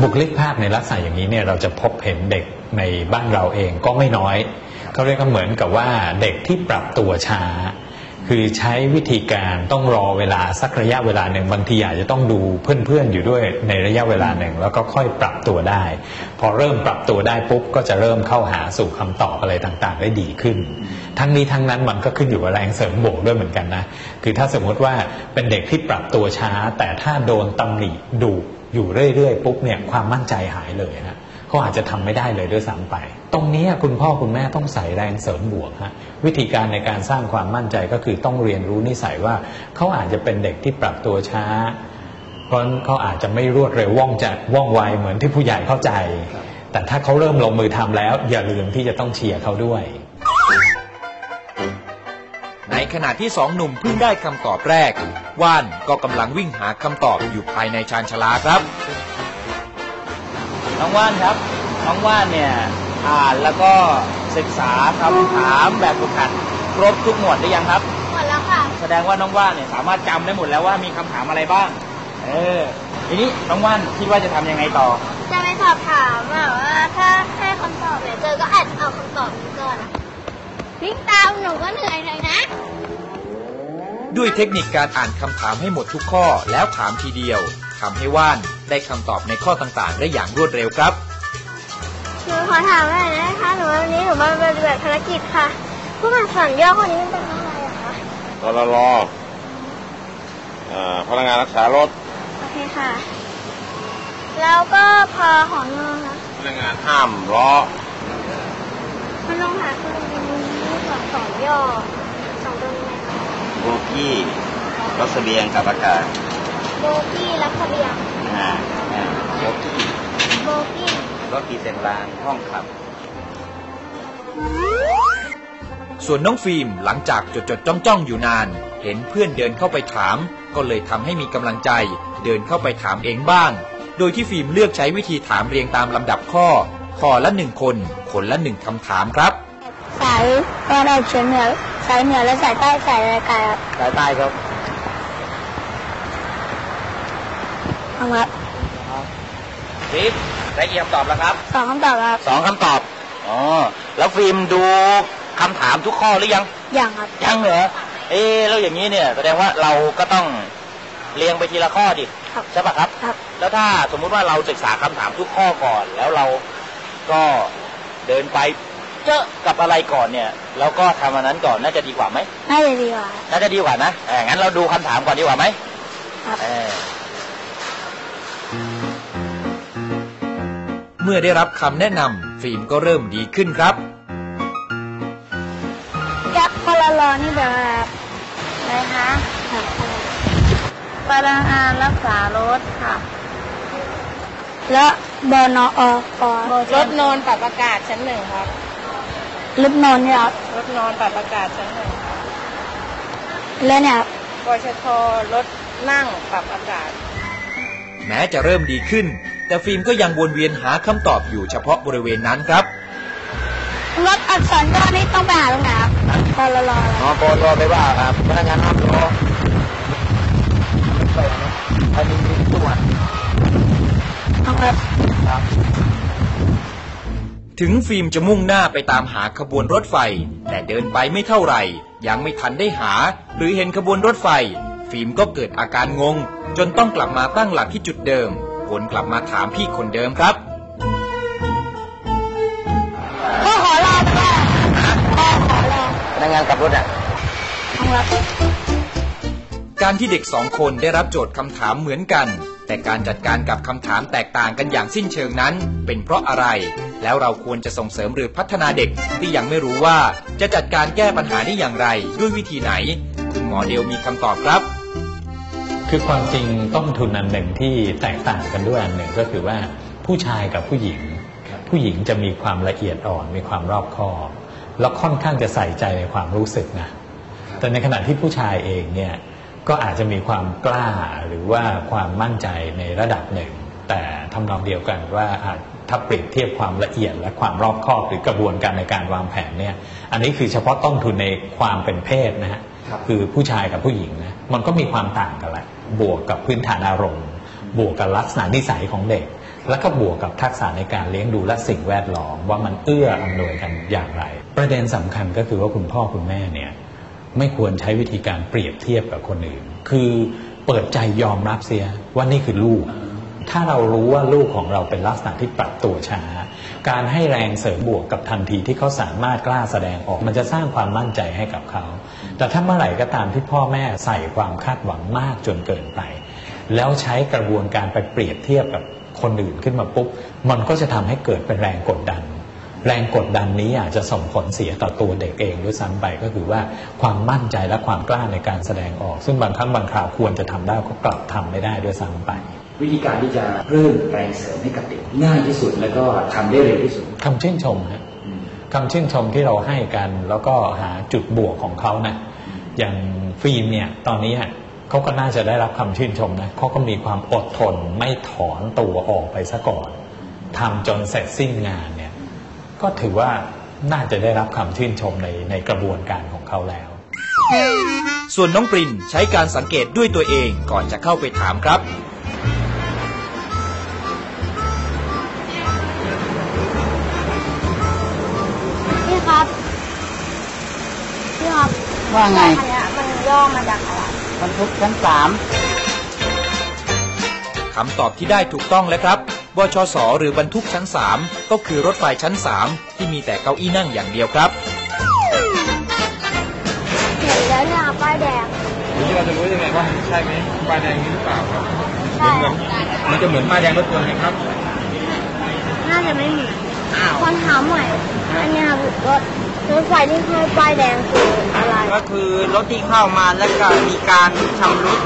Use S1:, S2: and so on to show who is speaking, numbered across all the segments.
S1: บุคลิกภาพในลักษณะอย่างนี้เนี่ยเราจะพบเห็นเด็กในบ้านเราเองก็ไม่น้อยเขาเรียกว่าเหมือนกับว่าเด็กที่ปรับตัวช้า คือใช้วิธีการต้องรอเวลาสักระยะเวลาหนึ่งบางทีอาจจะต้องดูเพื่อนๆอยู่ด้วยในระยะเวลาหนึ่งแล้วก็ค่อยปรับตัวได้ พอเริ่มปรับตัวได้ปุ๊บก็จะเริ่มเข้าหาสู่คำตอบอะไรต่างๆ ได้ดีขึ้น ทั้งนี้ทั้งนั้นมันก็ขึ้นอยู่กับแรงเสริมบวกด้วยเหมือนกันนะคือถ้าสมมติว่าเป็นเด็กที่ปรับตัวช้า แต่ถ้าโดนตำหนิดุ อยู่เรื่อยๆปุ๊บเนี่ยความมั่นใจหายเลยฮะเขาอาจจะทำไม่ได้เลยด้วยซ้ำไป ตรงนี้คุณพ่อคุณแม่ต้องใส่แรงเสริมบวกฮะวิธีการในการสร้างความมั่นใจก็คือต้องเรียนรู้นิสัยว่าเขาอาจจะเป็นเด็กที่ปรับตัวช้า เพราะเขาอาจจะไม่รวดเร็วว่องจะว่องไวเหมือนที่ผู้ใหญ่เข้าใจ แต่ถ้าเขาเริ่มลงมือทำแล้ว อย่าลืมที่จะต้องเชียร์เขาด้วย
S2: ในขณะที่สองหนุ่มเพิ่งได้คำตอบแรก ว่านก็กำลังวิ่งหาคำตอบอยู่ภายในชานชาลาครับ
S3: น้องว่านครับ น้องว่านเนี่ยอ่านแล้วก็ศึกษาคำถามแบบฝึกหัดครบทุกหมวดหรือยังครับ
S4: หมดแล้วค่ะ
S3: แสดงว่าน้องว่านเนี่ยสามารถจำได้หมดแล้วว่ามีคำถามอะไรบ้าง เออ ทีนี้น้องว่านคิดว่าจะทำยังไงต่อ
S4: จะไปสอบถามอะว่าถ้าให้คำตอบเนี่ยเจอก็อาจจะเอาคำตอบนี้ก่อนอะวิ่งตามหนูก็เหนื่อยหน่อยนะ
S2: ด้วยเทคนิคการอ่านคำถามให้หมดทุกข้อแล้วถามทีเดียวทำให้ว่านได้คำตอบในข้อต่างๆ ได้อย่างรวดเร็วครับ
S4: หนูขอถามหน่อยนะคะหนูวันนี้หนูมาปฏิบัติภารกิจค่ะ ผู้มาสั่งย่อคนนี้มันเป็นอะไรอะคะ
S5: รรรอ่าพนักงานรักษารถ
S4: โอเคค่ะ แล้วก็พอของนองนะ
S5: พนักงานห้ามล้อ
S4: มันลงหาคือเป็นสองสองย่อสองตัวนี้นะคะ
S6: โบกี้รถเสบียงกับอากาศ
S4: โบกี้รับเสบียง
S6: อ่าอ่าโบกี้
S4: โบกี้
S6: รถดีเซลรางห้องขับ
S2: ส่วนน้องฟิล์มหลังจากจดจดจ้องจ้องๆอยู่นาน เห็นเพื่อนเดินเข้าไปถาม ก็เลยทำให้มีกำลังใจ เดินเข้าไปถามเองบ้าง โดยที่ฟิล์มเลือกใช้วิธีถามเรียงตามลำดับข้อ ข้อละหนึ่งคน คนละหนึ่งคำถามครับ
S4: สายตะวันออกเฉียงเหนือสายเหนือและสายใต้สายอะไรกันครับ
S3: สายใต้ครับ
S4: เอาครับ
S3: ฟิล์มได้กี่คำตอบแล้วครับ
S4: สองคำตอบครับ
S3: สองคำตอบอ๋อแล้วฟิล์มดูคำถามทุกข้อหรือยัง
S4: อย่างครับ
S3: ยังเหรอเอ๊ะแล้วอย่างนี้เนี่ยแสดงว่าเราก็ต้องเรียงไปทีละข้อดิ
S4: ครับ
S3: ใช่ปะครับ
S4: ครับ
S3: แล้วถ้าสมมุติว่าเราศึกษาคำถามทุกข้อก่อน แล้วเราก็เดินไป เจอกับอะไรก่อนเนี่ยแล้วก็ทำอันนั้นก่อนน่าจะดีกว่าไหม
S4: น่าจะดีกว่า
S3: น่าจะดีกว่านะเอองั้นเราดูคำถามก่อนดีกว่าไหม
S4: ครับ
S3: เออ
S2: เมื่อได้รับคำแนะนำฟิล์มก็เริ่มดีขึ้นครับ
S4: ยักษ์พลลอนี่แบบอะไรครับอะไรคะพลังงานรักษารถค่ะ และบนอป
S7: รถนอนปรับอากาศชั้นหนึ่งครับ
S4: รถนอนเนี่ยครับ
S7: รถนอนปรับอากาศชั้นหนึ่งครับ
S4: แล้วเนี่ยครับ
S7: กชทรถนั่งปรับอากาศ
S2: แม้จะเริ่มดีขึ้น แต่ฟิล์มก็ยังวนเวียนหาคำตอบอยู่เฉพาะบริเวณนั้นครับ
S4: รถอักษรย่อนี่ต้องไปหาตรงไหนครับพลลอ
S3: อ๋อปอไม่ว่าครับพนักงานห้ามรออันนี้มีตัว
S4: เอาครับ
S2: ถึงฟิล์มจะมุ่งหน้าไปตามหาขบวนรถไฟ แต่เดินไปไม่เท่าไหร่ ยังไม่ทันได้หา หรือเห็นขบวนรถไฟ ฟิล์มก็เกิดอาการงง จนต้องกลับมาตั้งหลักที่จุดเดิมวนกลับมาถามพี่คนเดิมครับ
S4: พ่อขอรอไปก่อนพ่อขอรอ
S3: พนักงานขับรถอะ
S4: เอาครับ
S2: การที่เด็กสองคนได้รับโจทย์คำถามเหมือนกัน แต่การจัดการกับคำถามแตกต่างกันอย่างสิ้นเชิงนั้น เป็นเพราะอะไร แล้วเราควรจะส่งเสริมหรือพัฒนาเด็กที่ยังไม่รู้ว่าจะจัดการแก้ปัญหานี้อย่างไร ด้วยวิธีไหน คุณหมอเดลมีคำตอบครับ
S1: คือความจริงต้นทุนอันหนึ่งที่แตกต่างกันด้วยอันหนึ่งก็คือว่าผู้ชายกับผู้หญิง ผู้หญิงจะมีความละเอียดอ่อนมีความรอบคอบแล้วค่อนข้างจะใส่ใจในความรู้สึกนะแต่ในขณะที่ผู้ชายเองเนี่ยก็อาจจะมีความกล้าหรือว่าความมั่นใจในระดับหนึ่ง แต่ทำนองเดียวกันว่าอาจถ้าเปรียบเทียบความละเอียดและความรอบคอบหรือกระบวนการในการวางแผนเนี่ยอันนี้คือเฉพาะต้นทุนในความเป็นเพศนะฮะคือผู้ชายกับผู้หญิงนะมันก็มีความต่างกันแหละบวกกับพื้นฐานอารมณ์ บวกกับลักษณะนิสัยของเด็ก แล้วก็บวกกับทักษะในการเลี้ยงดูและสิ่งแวดล้อมว่ามันเอื้ออำนวยกันอย่างไร ประเด็นสำคัญก็คือว่าคุณพ่อคุณแม่เนี่ยไม่ควรใช้วิธีการเปรียบเทียบกับคนอื่น คือเปิดใจยอมรับเสียว่านี่คือลูก ถ้าเรารู้ว่าลูกของเราเป็นลักษณะที่ปรับตัวช้า การให้แรงเสริมบวกกับทันทีที่เขาสามารถกล้าแสดงออก มันจะสร้างความมั่นใจให้กับเขา แต่ถ้าเมื่อไหร่ก็ตามที่พ่อแม่ใส่ความคาดหวังมากจนเกินไป แล้วใช้กระบวนการไปเปรียบเทียบกับคนอื่นขึ้นมาปุ๊บ มันก็จะทำให้เกิดเป็นแรงกดดัน แรงกดดันนี้อาจจะส่งผลเสียต่อตัวเด็กเองด้วยซ้ำไปก็คือว่าความมั่นใจและความกล้าในการแสดงออก ซึ่งบางครั้งบางคราวควรจะทำได้ก็กลับทำไม่ได้ด้วยซ้ำไป
S8: วิธีการที่จะเพิ่มแรงเสริมให้กับเด็กง่ายที่สุด แล้วก็ทำได้เร็วที่สุด
S1: คำชื่นชมฮะคำชื่นชมที่เราให้กัน แล้วก็หาจุดบวกของเขานะอย่างฟิล์มเนี่ยตอนนี้ฮะเขาก็น่าจะได้รับคำชื่นชมนะเขาก็มีความอดทนไม่ถอนตัวออกไปซะก่อนทำจนเสร็จสิ้นงานเนี่ยก็ถือว่าน่าจะได้รับคำชื่นชมในในกระบวนการของเขาแล้ว
S2: ส่วนน้องปรินใช้การสังเกตด้วยตัวเองก่อนจะเข้าไปถามครับ
S9: ว่าไง
S4: อันเนี้ยมันย่อมาจากอะไร
S9: บรรทุกชั้นสาม
S2: คำตอบที่ได้ถูกต้องแล้วครับบชสหรือบรรทุกชั้น 3 ก็คือรถไฟชั้น 3 ที่มีแต่เก้าอี้นั่งอย่างเดียวครับ
S4: เห็นแล้วเนี่ยป้ายแดง
S5: นี่เราจะรู้ยังไงว่าใช่ไหมป้ายแดงนี้หรือเปล่าครับ
S4: ใช่
S5: มันจะเหมือนป้ายแดงรถยนต์ไหมครับ
S4: น่าจะไม่เหมือนคนถามใหม่อันเนี้ยรถ รถไฟที่ห้อยป้ายแดงคืออะไร
S9: ก็คือรถที่เข้ามาแล้วก็มีการชำรุด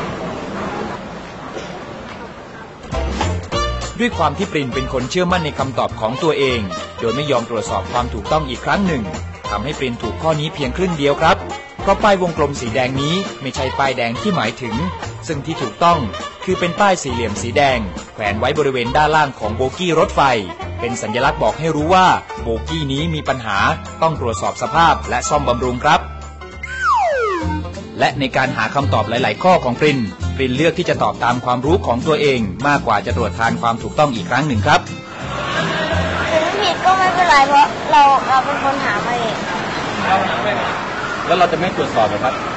S2: ด้วยความที่ปรินเป็นคนเชื่อมั่นในคำตอบของตัวเอง โดยไม่ยอมตรวจสอบความถูกต้องอีกครั้งหนึ่งทำให้ปรินถูกข้อนี้เพียงครึ่งเดียวครับ เพราะป้ายวงกลมสีแดงนี้ไม่ใช่ป้ายแดงที่หมายถึง ซึ่งที่ถูกต้องคือเป็นป้ายสี่เหลี่ยมสีแดง แขวนไว้บริเวณด้านล่างของโบกี้รถไฟ เป็นสัญลักษณ์บอกให้รู้ว่าโบกี้นี้มีปัญหาต้องตรวจสอบสภาพและซ่อมบำรุงครับ และในการหาคำตอบหลาย ๆ ข้อของปรินปรินเลือกที่จะตอบตามความรู้ของตัวเอง มากกว่าจะตรวจทานความถูกต้องอีกครั้งหนึ่งครับ
S4: ถึงผิดก็ไม่เป็นไรเพราะเราเราเป็นคนหามาเอง
S5: แล้วเราจะไม่ตรวจสอบเหรอครับ
S4: ใช่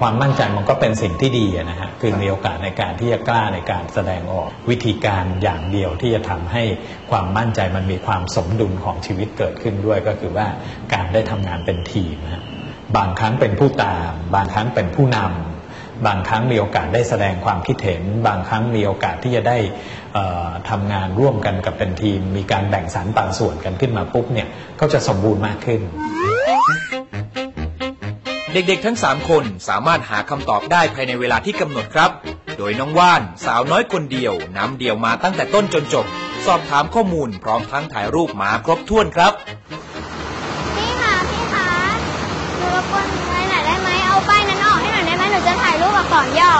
S1: ความมั่นใจมันก็เป็นสิ่งที่ดีนะฮะคือมีโอกาสในการที่จะกล้าในการแสดงออกวิธีการอย่างเดียวที่จะทำให้ความมั่นใจมันมีความสมดุลของชีวิตเกิดขึ้นด้วย ก็คือว่าการได้ทำงานเป็นทีมนะบางครั้งเป็นผู้ตาม บางครั้งเป็นผู้นำบางครั้งมีโอกาสได้แสดงความคิดเห็น บางครั้งมีโอกาสที่จะได้เอ่อทำงานร่วมกันกับเป็นทีม มีการแบ่งสรรปันส่วนกันขึ้นมาปุ๊บเนี่ยก็จะสมบูรณ์มากขึ้น
S2: เด็กๆทั้ง 3 คนสามารถหาคำตอบได้ภายในเวลาที่กำหนดครับ โดยน้องว่านสาวน้อยคนเดียวนำเดี่ยวมาตั้งแต่ต้นจนจบ สอบถามข้อมูลพร้อมทั้งถ่ายรูปมาครบถ้วนครับ
S4: พี่คะพี่คะหนูรบกวนไว้หน่อยได้ไหมเอาป้ายนั้นออกให้หน่อยได้ไหมหนูจะถ่ายรูปอักษรย่อ